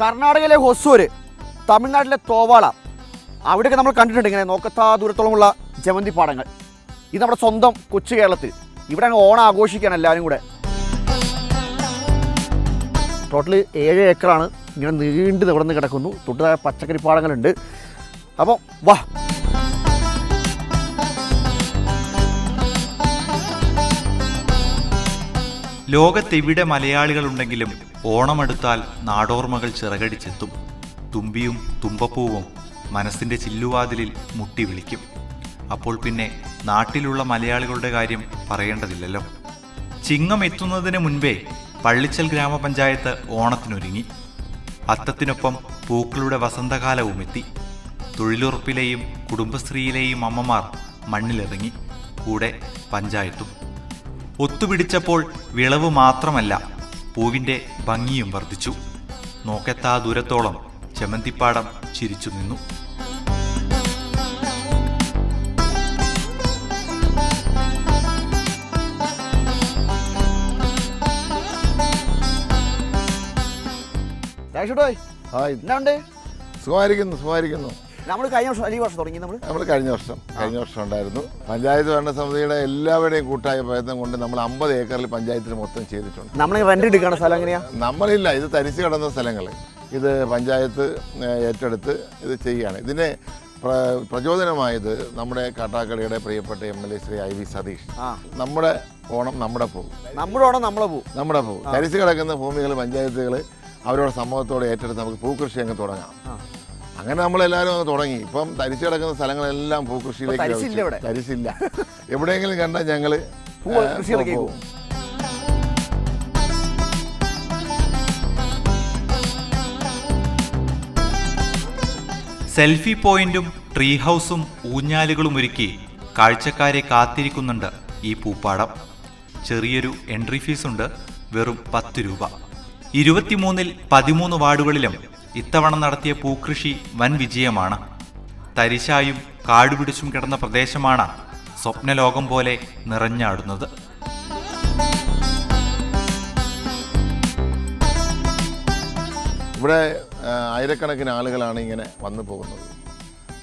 കർണാടകയിലെ ഹൊസൂര് തമിഴ്നാട്ടിലെ തോവാള. അവിടെയൊക്കെ നമ്മൾ കണ്ടിട്ടുണ്ട് ഇങ്ങനെ നോക്കത്താ ദൂരത്തോളമുള്ള ജമന്തി പാടങ്ങൾ. ഇത് നമ്മുടെ സ്വന്തം കൊച്ചു കേരളത്തിൽ. ഇവിടെ അങ്ങ് ഓണം ആഘോഷിക്കുകയാണ് എല്ലാവരും കൂടെ. ടോട്ടൽ ഏഴ് ഏക്കറാണ് ഇങ്ങനെ നീണ്ടു നിവർന്ന് കിടക്കുന്നു. തൊട്ടുതായ പച്ചക്കറി പാടങ്ങളുണ്ട്. അപ്പം വാ. ലോകത്തെവിടെ മലയാളികളുണ്ടെങ്കിലും ഓണമെടുത്താൽ നാടോർമകൾ ചിറകടിച്ചെത്തും. തുമ്പിയും തുമ്പപ്പൂവും മനസ്സിന്റെ ചില്ലുവാതിലിൽ മുട്ടി വിളിക്കും. അപ്പോൾ പിന്നെ നാട്ടിലുള്ള മലയാളികളുടെ കാര്യം പറയേണ്ടതില്ലല്ലോ. ചിങ്ങം എത്തുന്നതിന് മുൻപേ പള്ളിച്ചൽ ഗ്രാമപഞ്ചായത്ത് ഓണത്തിനൊരുങ്ങി. അത്തത്തിനൊപ്പം പൂക്കളുടെ വസന്തകാലവും എത്തി. തൊഴിലുറപ്പിലെയും കുടുംബശ്രീയിലെയും അമ്മമാർ മണ്ണിലിറങ്ങി. കൂടെ പഞ്ചായത്തും ഒത്തുപിടിച്ചപ്പോൾ വിളവ് മാത്രമല്ല പൂവിന്റെ ഭംഗിയും വർദ്ധിച്ചു. നോക്കെത്താ ദൂരത്തോളം ചെമന്തിപ്പാടം ചിരിച്ചു നിന്നു. സുഖമായിരിക്കുന്നു സുഖമായിരിക്കുന്നു. നമ്മൾ കഴിഞ്ഞ വർഷം ഈ വർഷം തുടങ്ങി നമ്മൾ നമ്മൾ കഴിഞ്ഞ വർഷം കഴിഞ്ഞ വർഷം ഉണ്ടായിരുന്നു. പഞ്ചായത്ത് ഭരണസമിതിയുടെ എല്ലാവരുടെയും കൂട്ടായ പ്രയത്നം കൊണ്ട് നമ്മൾ അമ്പത് ഏക്കറിൽ പഞ്ചായത്തിൽ മൊത്തം ചെയ്തിട്ടുണ്ട്. നമ്മൾ റെന്റ് എടുക്കുന്ന സ്ഥലം എങ്ങനെയാ? നമ്മളില്ല ഇത് തരിച്ചു കിടന്ന സ്ഥലങ്ങൾ ഇത് പഞ്ചായത്ത് ഏറ്റെടുത്ത് ഇത് ചെയ്യുകയാണ്. ഇതിനെ പ്ര- പ്രചോദനമായത് നമ്മുടെ കാട്ടാക്കടയുടെ പ്രിയപ്പെട്ട M L A Shri I V Sathish. നമ്മുടെ ഓണം നമ്മുടെ പോകും നമ്മുടെ ഓണം നമ്മളെ പൂ. നമ്മുടെ പോകും തരിച്ചു കിടക്കുന്ന ഭൂമികൾ പഞ്ചായത്തുകൾ അവരുടെ സമ്മതത്തോടെ ഏറ്റെടുത്ത് നമുക്ക് പൂക്കൃഷി അങ്ങ് തുടങ്ങാം. അങ്ങനെ നമ്മളെല്ലാവരും അങ്ങ് തുടങ്ങി. ഇപ്പം തരിച്ചു കിടക്കുന്ന സ്ഥലങ്ങളെല്ലാം പൂക്കൃഷിയിലേക്ക് തരിച്ചില്ല എവിടെയെങ്കിലും കണ്ടാൽ ഞങ്ങൾ പോകും. സെൽഫി പോയിന്റും ട്രീ ഹൗസും ഊഞ്ഞാലുകളും ഒരുക്കി കാഴ്ചക്കാരെ കാത്തിരിക്കുന്നുണ്ട് ഈ പൂപ്പാടം. ചെറിയൊരു എൻട്രി ഫീസ് ഉണ്ട് വെറും പത്ത് രൂപ. ഇരുപത്തിമൂന്നിൽ പതിമൂന്ന് വാർഡുകളിലും ഇത്തവണ നടത്തിയ പൂക്കൃഷി വൻ വിജയമാണ്. തരിശായും കാടുപിടിച്ചും കിടന്ന പ്രദേശമാണ് സ്വപ്നലോകം പോലെ നിറഞ്ഞാടുന്നത്. ഇവിടെ ആയിരക്കണക്കിന് ആളുകളാണ് ഇങ്ങനെ വന്നു പോകുന്നത്.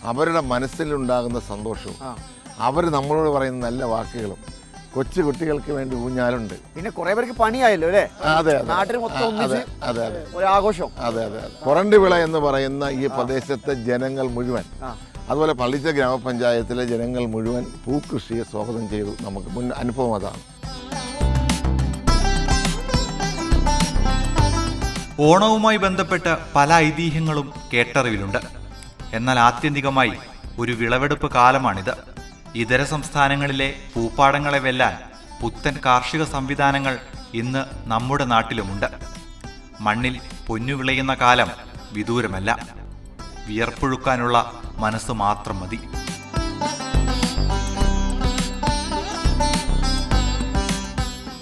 അവരുടെ മനസ്സിലുണ്ടാകുന്ന സന്തോഷവും അവർ നമ്മളോട് പറയുന്ന നല്ല വാക്കുകളും കൊച്ചു കുട്ടികൾക്ക് വേണ്ടി ഊഞ്ഞാലുണ്ട്. പിന്നെ കുറെ പേർക്ക് പണിയായല്ലോ അല്ലേ? അതെ അതെ. നാട്ടിൽ മൊത്തം ഒന്നിച്ച് അതെ അതെ ഒരു ആഘോഷം അതെ അതെ അതെ. കൊറണ്ടി വിള എന്ന് പറയുന്ന ഈ പ്രദേശത്തെ ജനങ്ങൾ മുഴുവൻ അതുപോലെ പള്ളിച്ച ഗ്രാമപഞ്ചായത്തിലെ ജനങ്ങൾ മുഴുവൻ പൂക്കൃഷിയെ സ്വാഗതം ചെയ്തു. നമുക്ക് മുൻ അനുഭവം അതാണ്. ഓണവുമായി ബന്ധപ്പെട്ട പല ഐതിഹ്യങ്ങളും കേട്ടറിവിലുണ്ട്. എന്നാൽ ആത്യന്തികമായി ഒരു വിളവെടുപ്പ് കാലമാണിത്. ഇതര സംസ്ഥാനങ്ങളിലെ പൂപ്പാടങ്ങളെ വെല്ലാൻ പുത്തൻ കാർഷിക സംവിധാനങ്ങൾ ഇന്ന് നമ്മുടെ നാട്ടിലുമുണ്ട്. മണ്ണിൽ പൊന്നു വിളയുന്ന കാലം വിദൂരമല്ല. വിയർപ്പൊഴുക്കാനുള്ള മനസ്സ് മാത്രം മതി.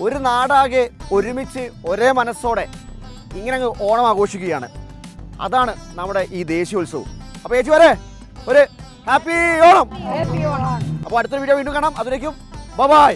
ഒരു നാടാകെ ഒരുമിച്ച് ഒരേ മനസ്സോടെ ഇങ്ങനെ അങ്ങ് ഓണം ആഘോഷിക്കുകയാണ്. അതാണ് നമ്മുടെ ഈ ദേശീയോത്സവം. അപ്പോൾ ചേച്ചി വരെ ഒരു ഹാപ്പി ഓണം. അപ്പോൾ അടുത്തൊരു വീഡിയോ വീണ്ടും കാണാം. അതിലേക്കും ബൈ